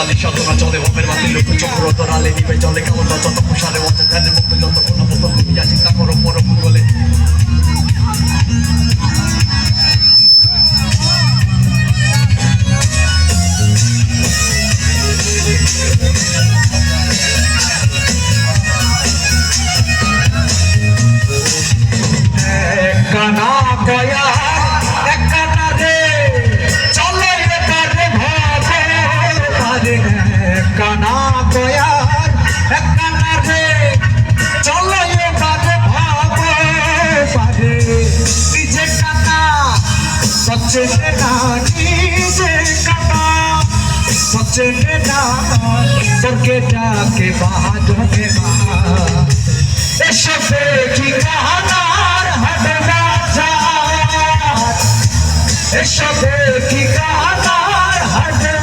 মনে সাধনা চলে ভাবের মাটি লোক চক্র তরালে নিবে চলে কেমন যত প্রসারে মধ্যে ধ্যানে মুক্তি যত কোনো মতো ঘুমিয়া চিন্তা করো পর ভূগোলে কানা পারে নিজে কানা সচ্ছে না নিজে কানা সচ্ছে না তোরকে ডাকে বাহাদুর এসব দেখি কাহানার হাটে